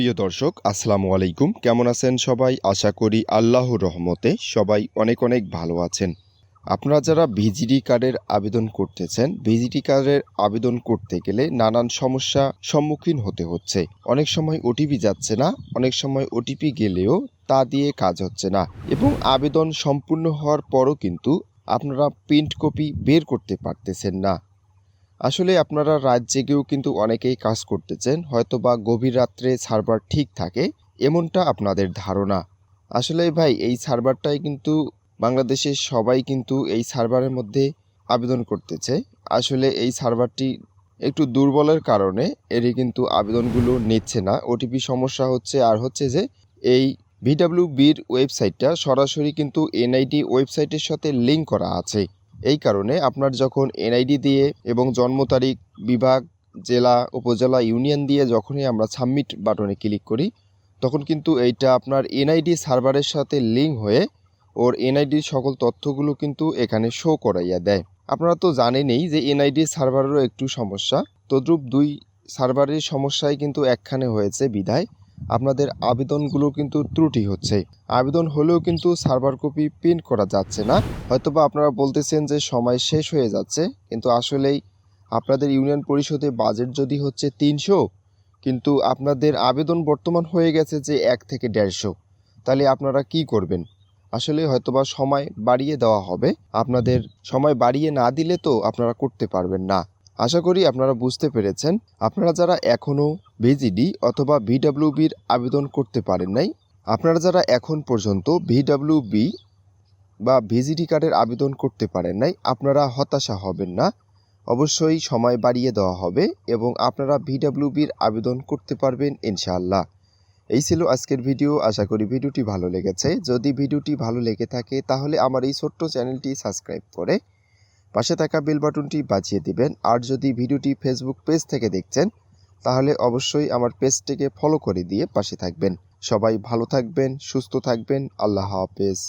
প্রিয় দর্শক, আসসালামু আলাইকুম। কেমন আছেন সবাই? আশা করি আল্লাহর রহমতে সবাই অনেক অনেক ভালো আছেন। আপনারা যারা ভিজিডি কার্ডের আবেদন করতেছেন, ভিজিডি কার্ডের আবেদন করতে গেলে নানান সমস্যা সম্মুখীন হতে হচ্ছে। অনেক সময় ওটিপি যাচ্ছে না, অনেক সময় ওটিপি গেলেও তা দিয়ে কাজ হচ্ছে না এবং আবেদন সম্পূর্ণ হওয়ার পরও কিন্তু আপনারা প্রিন্ট কপি বের করতে পারতেছেন না। আসলে আপনারা রাত জেগেও কিন্তু অনেকেই কাজ করতেছেন হয়তো বা গভীর রাত্রে সার্ভার ঠিক থাকে, এমনটা আপনাদের ধারণা। আসলে ভাই, এই সার্ভারটাই কিন্তু বাংলাদেশের সবাই কিন্তু এই সার্ভারের মধ্যে আবেদন করতেছে। আসলে এই সার্ভারটি একটু দুর্বলের কারণে এরই কিন্তু আবেদনগুলো নিচ্ছে না। ওটিপি সমস্যা হচ্ছে, আর হচ্ছে যে এই ভিডাব্লিউ বির ওয়েবসাইটটা সরাসরি কিন্তু এনআইডি ওয়েবসাইটের সাথে লিঙ্ক করা আছে। এই কারণে আপনার যখন এনআইডি দিয়ে এবং জন্ম তারিখ, বিভাগ, জেলা, উপজেলা, ইউনিয়ন দিয়ে যখনই আমরা সাবমিট বাটনে ক্লিক করি, তখন কিন্তু এইটা আপনার এনআইডি সার্ভারের সাথে লিঙ্ক হয়ে ওর এনআইডির সকল তথ্যগুলো কিন্তু এখানে শো করাইয়া দেয়। আপনারা তো জানেনই যে এনআইডি সার্ভারেরও একটু সমস্যা। তদ্রূপ দুই সার্ভারের সমস্যায় কিন্তু একখানে হয়েছে বিধায় আপনাদের আবেদনগুলো কিন্তু ত্রুটি হচ্ছে। আবেদন হলেও কিন্তু সার্ভার কপি প্রিন্ট করা যাচ্ছে না। হয়তোবা আপনারা বলতেছেন যে সময় শেষ হয়ে যাচ্ছে, কিন্তু আসলেই আপনাদের ইউনিয়ন পরিষদে বাজেট যদি হচ্ছে তিনশো, কিন্তু আপনাদের আবেদন বর্তমান হয়ে গেছে যে এক থেকে দেড়শো। তাহলে আপনারা কি করবেন? আসলে হয়তোবা সময় বাড়িয়ে দেওয়া হবে। আপনাদের সময় বাড়িয়ে না দিলে তো আপনারা করতে পারবেন না। আশা করি আপনারা বুঝতে পেরেছেন। আপনারা যারা এখনও ভিজিডি অথবা ভিডাব্লিউবির আবেদন করতে পারেন নাই, আপনারা যারা এখন পর্যন্ত ভিডাব্লিউবি বা ভিজিডি কার্ডের আবেদন করতে পারেন নাই, আপনারা হতাশা হবেন না। অবশ্যই সময় বাড়িয়ে দেওয়া হবে এবং আপনারা ভিডাব্লিউবির আবেদন করতে পারবেন ইনশাআল্লাহ। এই ছিল আজকের ভিডিও। আশা করি ভিডিওটি ভালো লেগেছে। যদি ভিডিওটি ভালো লেগে থাকে তাহলে আমার এই ছোট্ট চ্যানেলটি সাবস্ক্রাইব করে পাশে থাকা বেল বাটনটি বাজিয়ে দিবেন। আর যদি ভিডিওটি ফেসবুক পেজ থেকে দেখছেন, তাহলে অবশ্যই আমার পেজটিকে ফলো করে দিয়ে পাশে থাকবেন। সবাই ভালো থাকবেন, সুস্থ থাকবেন। আল্লাহ হাফেজ।